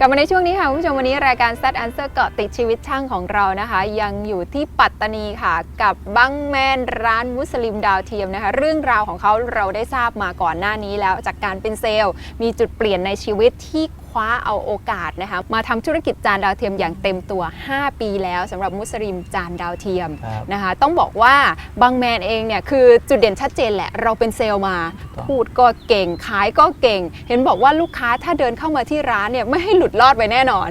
กลับมาในช่วงนี้ค่ะคุณผู้ชมวันนี้รายการ s ซ t Answer เกาะติดชีวิตช่างของเรานะคะ ยังอยู่ที่ปัตตานีค่ะ กับบังแมนร้านมุสลิมดาวเทียมนะคะ เรื่องราวของเขาเราได้ทราบมาก่อนหน้านี้แล้วจากการเป็นเซลล์ มีจุดเปลี่ยนในชีวิตที่คว้าเอาโอกาสนะคะมาทำธุรกิจจานดาวเทียมอย่างเต็มตัว 5 ปีแล้วสำหรับมุสลิมจานดาวเทียมครับนะคะต้องบอกว่าบังแมนเองเนี่ยคือจุดเด่นชัดเจนแหละ เราเป็นเซลล์มาครับพูดก็เก่งขายก็เก่ง เห็นบอกว่าลูกค้าถ้าเดินเข้ามาที่ร้านเนี่ยไม่ให้หลุดรอดไปแน่นอน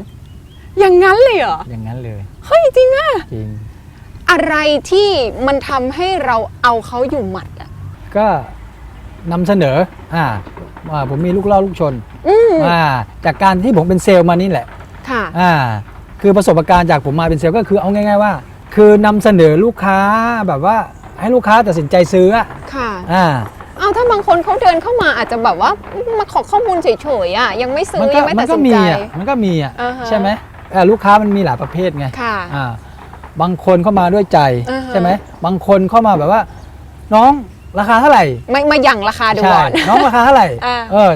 อย่างนั้นเลยเหรออย่างนั้นเลยเฮ้ยจริงอะจริงอะไรที่มันทำให้เราเอาเขาอยู่หมัดอะก็ นำเสนออ่าว่าผมมีลูกเล่าลูกชนอืมอ่าจากการที่ผมเป็นเซลล์มานี่แหละค่ะ อ่าคือประสบการณ์จากผมมาเป็นเซลล์ก็คือเอาง่ายๆว่า คือนำเสนอลูกค้าแบบว่าให้ลูกค้าตัดสินใจซื้ออะค่ะอ่า เอาถ้าบางคนเขาเดินเข้ามาอาจจะแบบว่ามาขอข้อมูลเฉยๆอะยังไม่ซื้มัอก็ยังไม่มัตัดก็สินมีใจ อะมันก็มีอะอ่าฮะ ใช่ไหมอ่าลูกค้ามันมีหลายประเภทไงค่ะ อ่าบางคนเข้ามาด้วยใจอ่าฮะ ใช่ไหมบางคนเข้ามาแบบว่า น้อง ราคาเท่าไหร่ไม่มาหยั่งราคาดูใช่ก่อนน้องราคาเท่าไหร่อ่าเออ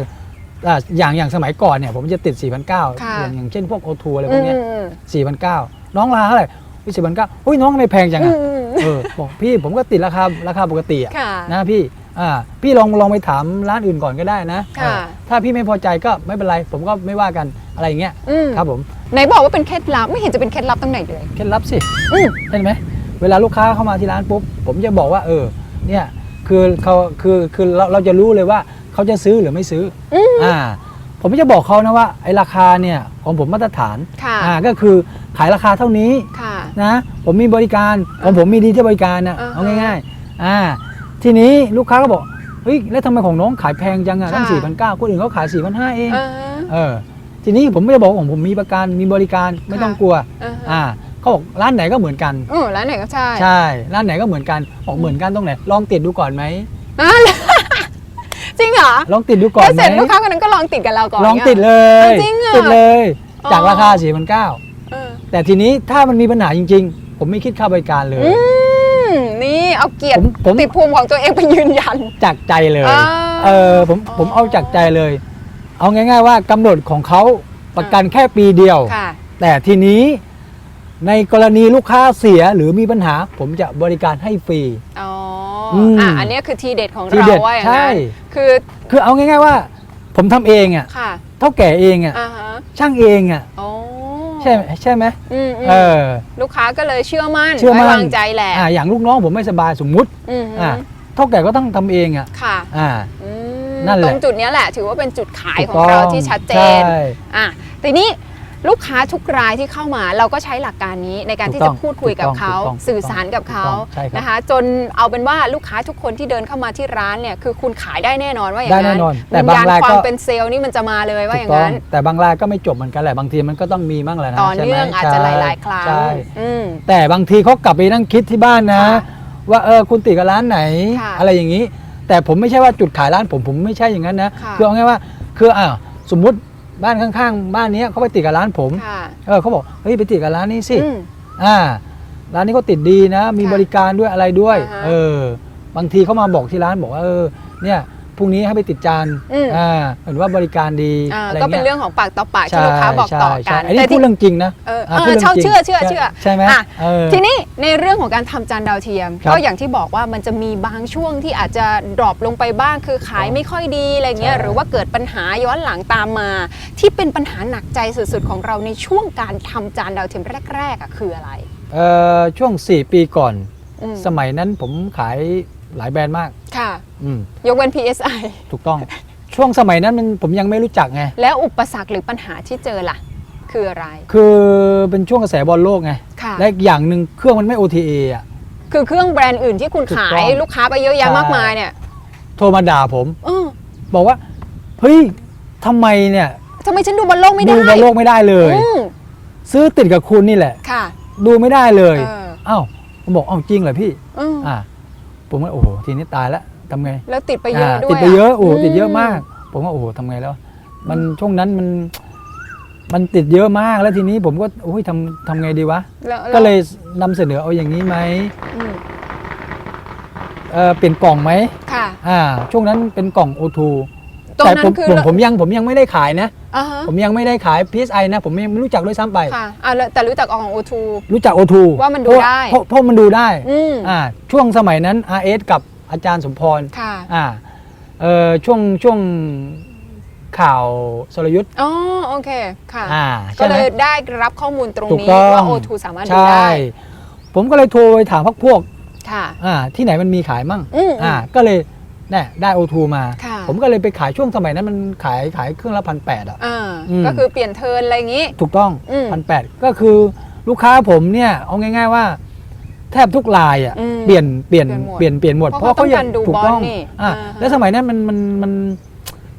อะอย่างอย่างสมัยก่อนเนี่ยผมจะติด 4 9 0 0ค่ะอย่างอย่างเช่นพวกโอทูอะไรพวกเนี้ยอืม4 9 0 0น้องราคาเท่าไหร่พี่สี่พันเก้าอุ้ยน้องทำไมแพงจังอือะมเออบอกพี่ผมก็ติดราคาราคาปกติอะค่ะนะพี่อ่าพี่ลองลองไปถามร้านอื่นก่อนก็ได้นะค่ะเออถ้าพี่ไม่พอใจก็ไม่เป็นไร ผมก็ไม่ว่ากันอะไรอย่างเงี้ยอืมครับผมไหนบอกว่าเป็นเคล็ดลับไม่เห็นจะเป็นเคล็ดลับตรงไหนเลยเคล็ดลับสิอืมเห็นไหมเวลาลูกค้าเข้ามาที่ร้านปุ๊บผมจะบอกว่าเออเนี่ย คือเขาคือคือเราเราจะรู้เลยว่าเขาจะซื้อหรือไม่ซื้ออมอ่า ผมจะบอกเขานะว่าไอ้ราคาเนี่ยของผมมาตรฐานค่ะอ่าก็คือขายราคาเท่านี้ค่ะ นะผมมีบริการของผมมีดีที่บริการนะอ่าฮะ เอาง่ายๆอ่าทีนี้ลูกค้าก็บอกเฮ้ยแล้วทำไมของน้องขายแพงจังอะตั้งค่ะสี่พันเก้าคนอื่นเขาขายสี่พันห้าเอง เออ เออทีนี้ผมไม่ได้บอกว่าของผมมีประกันมีบริการไม่ต้องกลัวเอออ่า เขาบอกร้านไหนก็เหมือนกันเออร้านไหนก็ใช่ใช่ร้านไหนก็เหมือนกันบอกเหมือนกันตรงไหนลองติดดูก่อนไหมอะจริงเหรอลองติดดูก่อนแล้วไหมเสร็จลูกค้าคนนั้นก็ลองติดกับเราก่อนลองติดนี่เลยจริงเหรอติดเลย อ๋อ จากราคา4 9 0 0เออแต่ทีนี้ถ้ามันมีปัญหาจริง ๆ ผมไม่คิดค่าบริการเลย อืมนี่เอาเกียรติผมผมติดภูมิของตัวเองไปยืนยัน จากใจเลยอ่าเออผมผมเอาจากใจเลย เอาง่าย ๆ ว่ากำหนดของเขาประกันแค่ปีเดียว ค่ะ แต่ทีนี้ ในกรณีลูกค้าเสียหรือมีปัญหาผมจะบริการให้ฟรี อ๋ออืมอะอันนี้คือทีเด็ดของทีเราเด็ดว่าอย่างใช่นั้นคือ คือเอาง่ายๆว่า ผมทำเองอะค่ะ เท่าแก่เองอะอ่าฮะช่างเองอะโอ้ใช่ไหมใช่ไหมอืมอืมเออ ลูกค้าก็เลยเชื่อมั่นเชื่อมั่น ไว้วางใจแหละอ่าอย่างลูกน้องผมไม่สบายสมมุติอืมอ่าเท่าแก่ก็ต้องทำเองอะค่ะอ่า อืมนั่นแหละ ตรงจุดเนี้ยแหละ ถือว่าเป็นจุดขายถูกของต้องเราที่ชัดเจน ใช่ อะทีนี้ ลูกค้าทุกรายที่เข้ามาเราก็ใช้หลักการนี้ในการถูกที่ต้จะองพูดคุยกับเขาถูกต้องสื่อสารกับเขาถูกต้องใช่ครับนะคะจนเอาเป็นว่าลูกค้าทุกคนที่เดินเข้ามาที่ร้านเนี่ยคือคุณขายได้แน่นอนว่าอย่างได้นั้แน่นนอนแต่วิญบางญาณรายควาก็มเป็นเซลล์นี่มันจะมาเลยว่าถูอกย่างต้องนั้นแต่บางรายก็ไม่จบเหมือนกันแหละบางทีมันก็ต้องมีบ้างแหละนะต่อใช่ไหมเนื่องอาจจะหใช่ลายๆครั้งใช่อืมแต่บางทีเขากลับไปนั่งคิดที่บ้านนะค่ะว่าเออคุณติดกับร้านไหนค่ะอะไรอย่างนี้ แต่ผมไม่ใช่ว่าจุดขายร้านผมผมไม่ใช่อย่างนั้นนะค่ะคือเอาง่ายว่าคืออ่าสมมุติ บ้านข้างๆ บ้านเนี้ยเขาไปติดกับร้านผมค่ะเออเขาบอกเฮ้ยไปติดกับร้านนี้สิอืม อ่าร้านนี้เขาติดดีนะ มีค่ะบริการด้วยอะไรด้วย อ่าฮะ เออบางทีเขามาบอกที่ร้านบอกว่าเออเนี่ย พรุ่งนี้ให้ไปติดจานอืม อ่าเห็นว่าบริการดีอ่าอะไรก็เป็นเงี้ยเรื่องของปากต่อปากที่ลูกค้าบอกต่อใช่กันใช่อันนี้แต่พูที่ดเรื่องจริงนะเอออ่าเออพูดรื่งเช่าจริงเชื่อเชื่อเชื่อ ใช่ไหมอะ เออ ทีนี้ในเรื่องของการทำจานดาวเทียม ครับก็อย่างที่บอกว่ามันจะมีบางช่วงที่อาจจะดรอปลงไปบ้างคือขายไม่ค่อยดีอะไรเงี้ยใช่ หรือว่าเกิดปัญหาย้อนหลังตามมา ที่เป็นปัญหาหนักใจสุดๆ ของเราในช่วงการทำจานดาวเทียมแรกๆอะคืออะไรเอ่อช่วง 4 ปีก่อน อืม สมัยนั้นผมขายหลายแบรนด์มาก ค่ะ อืมยกเว้น PSI ถูกต้อง ช่วงสมัยนั้นมันผมยังไม่รู้จักไง แล้วอุปสรรคหรือปัญหาที่เจอล่ะ คืออะไร คือเป็นช่วงกระแสบอลโลกไง ค่ะ และอีกอย่างหนึ่งเครื่องมันไม่ OTA อะ คือเครื่องแบรนด์อื่นที่คุณถูกขาต้ยอง ลูกค้าไปเยอะแยะใช่มากมายเนี่ยโทรมาด่าผม เออบอกว่า เฮ้ยทำไมเนี่ยทำไมฉันดูบอลโลกไม่ได้ดูบอลโลกไม่ได้เลย อืมซื้อติดกับคุณนี่แหละ ค่ะ ดูไม่ได้เลยเอออ้าวผมบอกอ้าวจริงเหรอพี่ อืมอ่า ผมก็โอ้โหทีนี้ตายแล้วทำไงแล้วติดไปเยอะอ่าด้วยติดไปเยอะโอ้โหมติดเยอะมาก ผมก็โอ้โหทำไงแล้ว มันช่วงนั้นมัน มันติดเยอะมากแล้วทีนี้ผมก็โอ้ยทำทำไงดีวะ แล้วก็เลยนำเสนอเอาอย่างนี้ไหมอืมเออเปลี่ยนกล่องไหมค่ะ อ่า ช่วงนั้นเป็นกล่องโอทู ตรงแต่นั้ผมนคือผมผมยังผมยังไม่ได้ขายนะ อ่าฮะผมยังไม่ได้ขาย PSI นะ ผมยังไม่รู้จักด้วยซ้ำไป ค่ะอ่าแล้วแต่รู้จักของ O2 รู้จัก O2 ว่ามันดูเพระได้ เพราะเพราะมันดูได้อืมอ่าช่วงสมัยนั้น RS กับอาจารย์สมพรค่ะอ่าเออช่วงช่วงข่าวสรยุทธ์อ๋อโอเคค่ะ อ่าก็ใช่ไหเลม ยได้รับข้อมูลตรงถูกนี้ต้อง ว่า O2 สามารถดูใช่ ได้ผมก็เลยโทรไปถามพักพวกค่ะ อ่าที่ไหนมันมีขายมั่งอืมอ่าก็เลยเนี่ยได้ O2 มา ค่ะ ผมก็เลยไปขายช่วงสมัยนั้นมันขายขายเครื่องละพันแปดอะอ่าอืมก็คือเปลี่ยนเทิร์นอะไรอย่างนี้ ถูกต้องอืมพันแปดก็คือลูกค้าผมเนี่ยเอาง่าย ๆว่า แทบทุกลายอะอืมเปลี่ยนเปลี่ยนเปลี่ยนหมดเปลี่ยนเปลี่ยนหมดเพราะเขาต้องการดูถูกบอลต้องนี่อะอ่าฮะแล้วสมัยนั้นมันมันมัน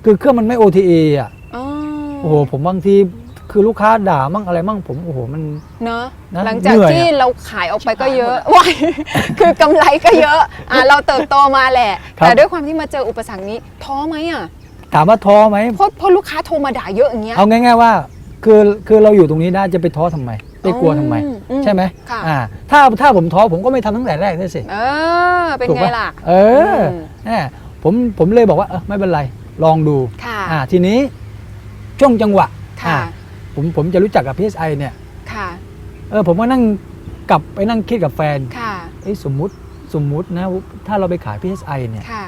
คือเครื่องมันไม่ OTA อะอ๋อโอ้โหผมบางที คือลูกค้าด่ามั่งอะไรมั่งผมโอ้โหมัน เนอะนะหลังจากเหนื่อยที่อะเราขายออกไปก็เยอะว้าย คือกำไรก็เยอะอะเราเติบโตมาแหละ ครับ แต่ด้วยความที่มาเจออุปสรรคนี้ท้อไหมอะถามว่าท้อไหมเพราะเพราะลูกค้าโทรมาด่าเยอะอย่างเงี้ย เอาง่าย ๆว่า คือคือเราอยู่ตรงนี้ได้จะไปท้อทำไมไปกลัวทำไม อืมอืมใช่ไหมค่ะ อ่า ถ้าถ้าผมท้อผมก็ไม่ทำตั้งแต่แรกได้สิ เออ เป็นถูกไงปะล่ะเออม แน่ผมผมเลยบอกว่าเออไม่เป็นไร ลองดูค่ะ อ่าทีนี้ช่วงจังหวะค่ะ อ่า ผมผมจะรู้จักกับ PSI เนี่ยค่ะ เออผมก็นั่งกลับไปนั่งคิดกับแฟนค่ะเอ้ยสมมุติสมมุตินะถ้าเราไปขาย PSI เนี่ยค่ะ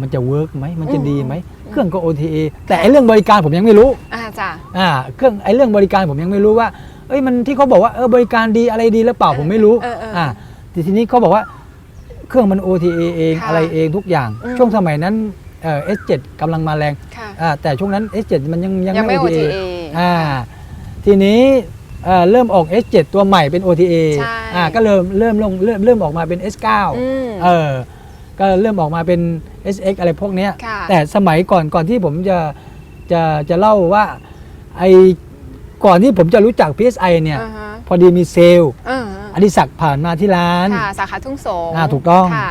มันจะเวิร์กไหมมันจะอืมดีไหมเครื่องก็ OTA แต่ไอ้เรื่องบริการผมยังไม่รู้อ่าจ้ะอ่าเครื่องไอ้เรื่องบริการผมยังไม่รู้ว่า เอ้ยมันที่เขาบอกว่าเออบริการดีอะไรดีหรือเปล่าผมไม่รู้เออเออเอออ่อ่าแต่ทีนี้เขาบอกว่าเครื่องมัน OTA เองค่ะอะไรเองทุกอย่างอืมช่วงสมัยนั้นเอ่อ S7 กำลังมาแรงค่ะอ่าแต่ช่วงนั้น S7 มันยังยังยังไม่ไม่ OTA OTA อ่า ทีนี้เอ่อเริ่มออก S7 ตัวใหม่เป็น OTA ใช่อ่าก็เริ่มเริ่มลงเริ่มเริ่มออกมาเป็น S9 อืมเออก็เริ่มออกมาเป็น SX อะไรพวกเนี้ย ค่ะ แต่สมัยก่อนก่อนที่ผมจะจะจะเล่าว่าไอก่อนที่ผมจะรู้จัก PSI เนี่ย อ่าฮะพอดีมีเซลล์อ่าอดิศักดิ์ผ่านมาที่ร้าน ค่ะสาขาทุ่งสงอ่าถูกต้อง ค่ะ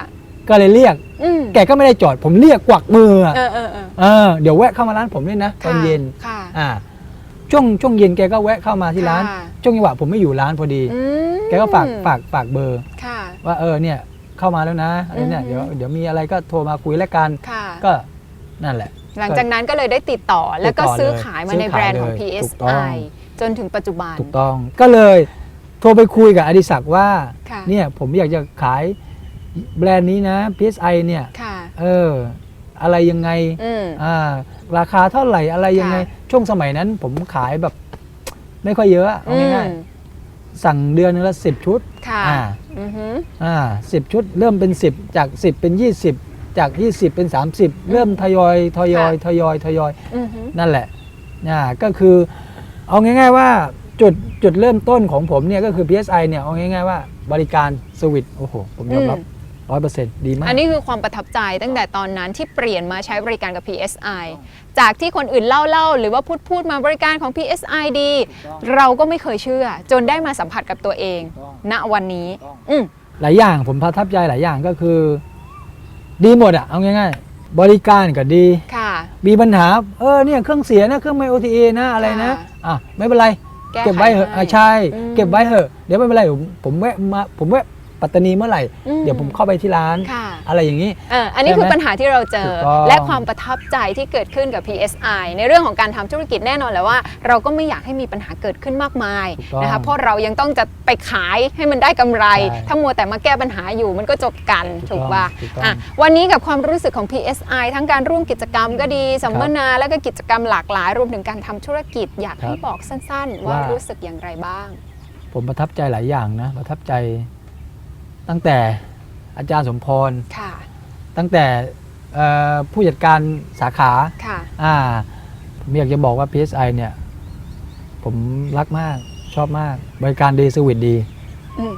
ก็เลยเรียก อืมแกก็ไม่ได้จอดผมเรียกกวักมืออะเออเออเออเออเดี๋ยวแวะเข้ามาร้านผมด้วยนะตอนเย็น ค่ะอ่า ช่วงช่วงเย็นแกก็แวะเข้ามาที่ร้าน ค่ะ ช่วงจังหวะผมไม่อยู่ร้านพอดี อืมแกก็ฝากฝากฝากเบอร์ ค่ะ ว่าเออเนี่ยเข้ามาแล้วนะอะไรเนี่ยอืมเดี๋ยวเดี๋ยวมีอะไรก็โทรมาคุยแล้วกัน ค่ะ ก็นั่นแหละ หลังจากนั้นก็เลยได้ติดต่อแล้วก็ติดต่อซื้อเลยขายมาซื้อในแบรนด์ของขายเลยถูกต้อง PSI จนถึงปัจจุบัน ถูกต้องก็เลยโทรไปคุยกับอดิศักดิ์ว่าค่ะ เนี่ยผมอยากจะขายแบรนด์นี้นะ PSI เนี่ยค่ะ เออ อะไรยังไงอืม อ่าราคาเท่าไหร่อะไรยังไง ค่ะ ช่วงสมัยนั้นผมขายแบบ ไม่ค่อยเยอะเอาง่ายอืมๆสั่งเดือนนึงละสิบชุด ค่ะอ่า อือหือ อ่าสิบชุดเริ่มเป็น 10 จาก 10 เป็น 20 จาก 20 เป็น 30 เริ่มทยอยทยอยทยอยทยอย อือหือ นั่นแหละอ่าก็คือเอาง่ายๆว่าจุดจุดเริ่มต้นของผมเนี่ยก็คือ PSI เนี่ยเอาง่ายๆว่าบริการสวิตโอ้โห ผมยอมรับ ร้อยเปอร์เซ็นต์ดีมาก อันนี้คือความประทับใจตั้งแต่ตอนนั้นที่เปลี่ยนมาใช้บริการกับ PSI จากที่คนอื่นเล่าเล่าหรือว่าพูดพูดมาบริการของ PSI ดี เราก็ไม่เคยเชื่อ จนได้มาสัมผัสกับตัวเอง ณวันนี้ อืมหลายอย่างผมประทับใจหลายอย่างก็คือ ดีหมดอะเอาง่ายๆ บริการก็ดีค่ะมีปัญหาเออเนี่ยเครื่องเสียนะเครื่องไม่ OTA นะอะไรนะค่ะอะไม่เป็นไรแก้ไขเก็บไว้เหอะให้อะใช่อืมเก็บไว้เหอะเดี๋ยวไม่เป็นไรผมผมแวะมาผมแวะ ปัตตานีเมื่อไหร่ อืม เดี๋ยวผมเข้าไปที่ร้าน ค่ะอะไรอย่างนี้ เอออันนี้ใช่ไหมคือปัญหาที่เราเจอ ถูกต้องและความประทับใจที่เกิดขึ้นกับ PSI ในเรื่องของการทำธุรกิจแน่นอนแหล้วว่า เราก็ไม่อยากให้มีปัญหาเกิดขึ้นมากมายถูกต้องนะคะเพราะเรายังต้องจะไปขายให้มันได้กำไร ใช่ถ้ามัวแต่มาแก้ปัญหาอยู่มันก็จบกันถูถูกกต้องป่ะถูกต้อง อะวันนี้กับความรู้สึกของ PSI ทั้งการร่วมกิจกรรมก็ดีสัมมนาแล้วก็กิจกรรมหลากหลาย รวมถึงการทำธุรกิจอยากให้บอกสั้น ๆ ว่าว่ารู้สึกอย่างไรบ้าง ผมประทับใจหลายอย่างนะ ประทับใจ ตั้งแต่อาจารย์สมพร ค่ะ ตั้งแต่เอ่อผู้จัดการสาขาค่ะ อ่าผมอยากจะบอกว่า PSI เนี่ย ผมรักมากชอบมาก บริการดีสวิตดี อืม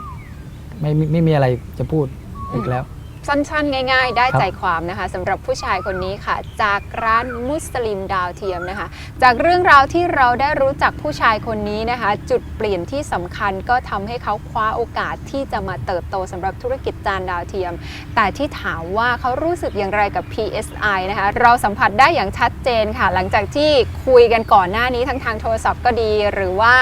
ไม่ไม่ไม่มีอะไรจะพูดอีกแล้ว สั้นๆ ง่าย ๆ ได้ครับใจความนะคะสำหรับผู้ชายคนนี้ค่ะ จากร้านมุสลิมดาวเทียมนะคะ จากเรื่องราวที่เราได้รู้จักผู้ชายคนนี้นะคะ จุดเปลี่ยนที่สำคัญก็ทำให้เขาคว้าโอกาสที่จะมาเติบโตสำหรับธุรกิจจานดาวเทียม แต่ที่ถามว่าเขารู้สึกอย่างไรกับ PSI นะคะเราสัมผัสได้อย่างชัดเจนค่ะ หลังจากที่คุยกันก่อนหน้านี้ทั้งทางโทรศัพท์ก็ดี หรือว่า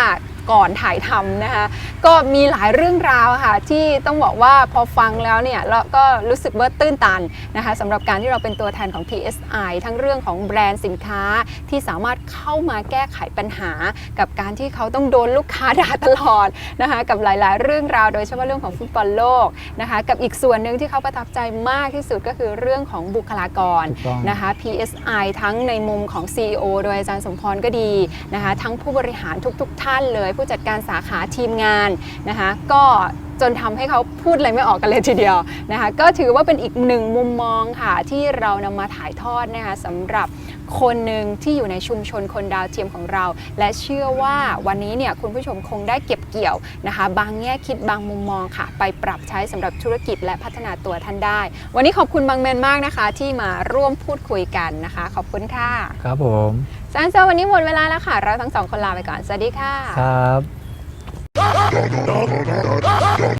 ก่อนถ่ายทำนะคะก็มีหลายเรื่องราวค่ะที่ต้องบอกว่าพอฟังแล้วเนี่ยเราก็รู้สึกว่าตื้นตันนะคะสำหรับการที่เราเป็นตัวแทนของ PSI ทั้งเรื่องของแบรนด์สินค้าที่สามารถเข้ามาแก้ไขปัญหา กับการที่เขาต้องโดนลูกค้าด่าตลอดนะคะกับหลาย ๆ เรื่องราวโดยเฉพาะเรื่องของฟุตบอลโลกนะคะกับอีกส่วนหนึ่งที่เขาประทับใจมากที่สุดก็คือเรื่องของบุคลากรถูกต้องนะคะ PSI ทั้งในมุมของ CEO โดยอาจารย์สมพรก็ดีนะคะทั้งผู้บริหารทุก ๆ ท่านเลยผู้จัดการสาขาทีมงานนะคะก็จนทำให้เขาพูดอะไรไม่ออกกันเลยทีเดียวนะคะก็ถือว่าเป็นอีกหนึ่งมุมมองค่ะที่เรานำมาถ่ายทอดนะคะสำหรับคนหนึ่งที่อยู่ในชุมชนคนดาวเทียมของเรา และเชื่อว่าวันนี้เนี่ยคุณผู้ชมคงได้เก็บเกี่ยวนะคะ บางแง่คิดบางมุมมองค่ะ ไปปรับใช้สำหรับธุรกิจและพัฒนาตัวท่านได้ วันนี้ขอบคุณบางแมนมากนะคะ ที่มาร่วมพูดคุยกันนะคะ ขอบคุณค่ะครับผม ซานเซอร์วันนี้หมดเวลาแล้วค่ะ เราทั้งสองคนลาไปก่อน สวัสดีค่ะ ครับ